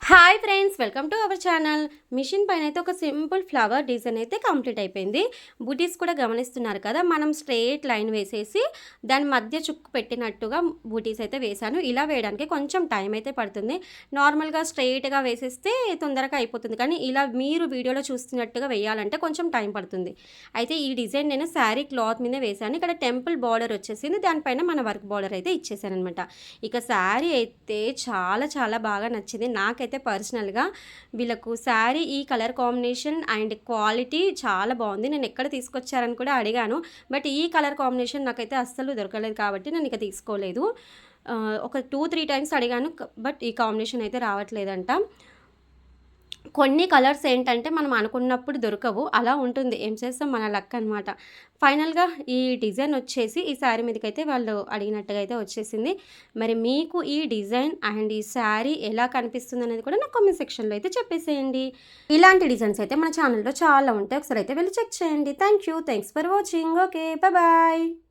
Hi friends welcome to our channel machine పైన అయితే ఒక సింపుల్ ఫ్లవర్ డిజైన్ అయితే కంప్లీట్ అయిపోయింది. బూటీస్ కూడా గమనిస్తున్నారు కదా మనం స్ట్రేట్ లైన్ వేసేసి దాని మధ్య చుక్కు పెట్టినట్టుగా బూటీస్ అయితే వేశాను. ఇలా వేయడానికి కొంచెం టైం అయితే పడుతుంది. నార్మల్గా స్ట్రెయిట్గా వేసేస్తే తొందరగా అయిపోతుంది. కానీ ఇలా మీరు వీడియోలో చూస్తున్నట్టుగా వేయాలంటే కొంచెం టైం పడుతుంది. అయితే ఈ డిజైన్ నేను శారీ క్లాత్ మీద వేశాను. ఇక్కడ టెంపుల్ బార్డర్ వచ్చేసింది. దానిపైన మన వర్క్ బార్డర్ అయితే ఇచ్చేసాను అనమాట ఇక శారీ అయితే చాలా చాలా బాగా నచ్చింది. నాకు నాకైతే పర్సనల్గా వీళ్ళకు శారీ ఈ కలర్ కాంబినేషన్ అండ్ క్వాలిటీ చాలా బాగుంది. నేను ఎక్కడ తీసుకొచ్చారని కూడా అడిగాను. బట్ ఈ కలర్ కాంబినేషన్ నాకైతే అస్సలు దొరకలేదు కాబట్టి నేను ఇక తీసుకోలేదు. ఒక టూ త్రీ టైమ్స్ అడిగాను. బట్ ఈ కాంబినేషన్ అయితే రావట్లేదంట. కొన్ని కలర్స్ ఏంటంటే మనం అనుకున్నప్పుడు దొరకవు. అలా ఉంటుంది. ఏం చేస్తాం? మన లక్ అనమాట ఫైనల్గా ఈ డిజైన్ వచ్చేసి ఈ శారీ మీదకైతే వాళ్ళు అడిగినట్టుగా అయితే వచ్చేసింది. మరి మీకు ఈ డిజైన్ అండ్ ఈ శారీ ఎలా కనిపిస్తుంది అనేది కూడా నాకు కామెంట్ సెక్షన్లో అయితే చెప్పేసేయండి. ఇలాంటి డిజైన్స్ అయితే మన ఛానల్లో చాలా ఉంటాయి. ఒకసారి అయితే వెళ్ళి చెక్ చేయండి. Thank you thanks for watching okay bye